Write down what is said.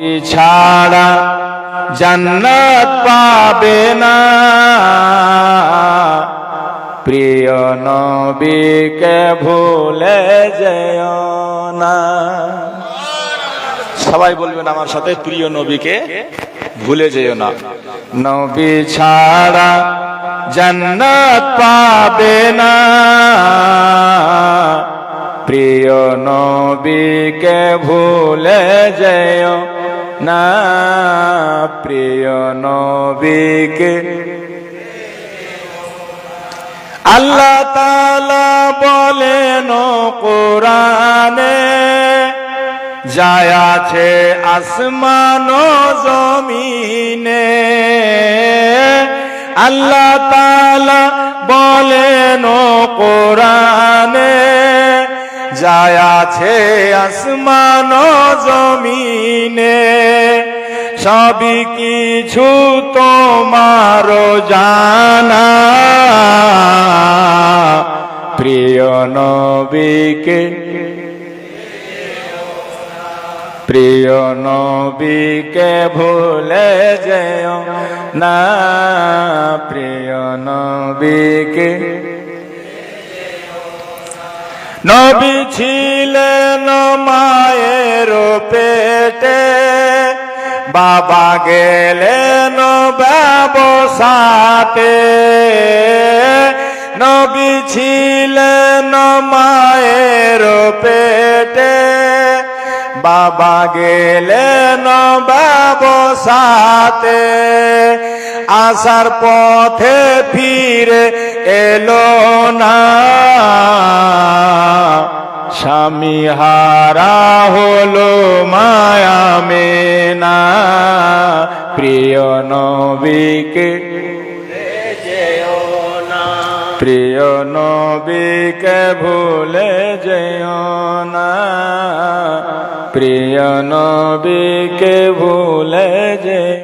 ছাড়া জান্নাত পাবে না। প্রিয় নবীকে ভুলে যেও না। সবাই বলবেন আমার সাথে, প্রিয় নবীকে ভুলে যেও না। নবী ছাড়া জান্নাত পাবে না। প্রিয় নবীকে ভুলে যেও না প্রিয় নবীকে। আল্লাহ তালা বলেন কোরআনে, যায় আছে আসমান জমিনে। আল্লাহ তালা বলেন কোরআনে, যায় আছে আসমান জমিনে। সবই কিছু তোমার জানা। প্রিয় নবীকে প্রিয় নবীকে ভুলে যেও না। প্রিয় নবীকে, নবী ছিলেন মায়ের পেটে। বাবা গেলেন ব্যবসাতে। নবী ছিলেন মায়ের পেটে। বাবা গেলেন ব্যবসাতে। আসার পথে ফিরে এলো না। স্বামী হারা হলো মায়া মেনা প্রিয় নবীকে প্রিয় নবীকে ভুলে যেও না। প্রিয় নবীকে ভুলে যে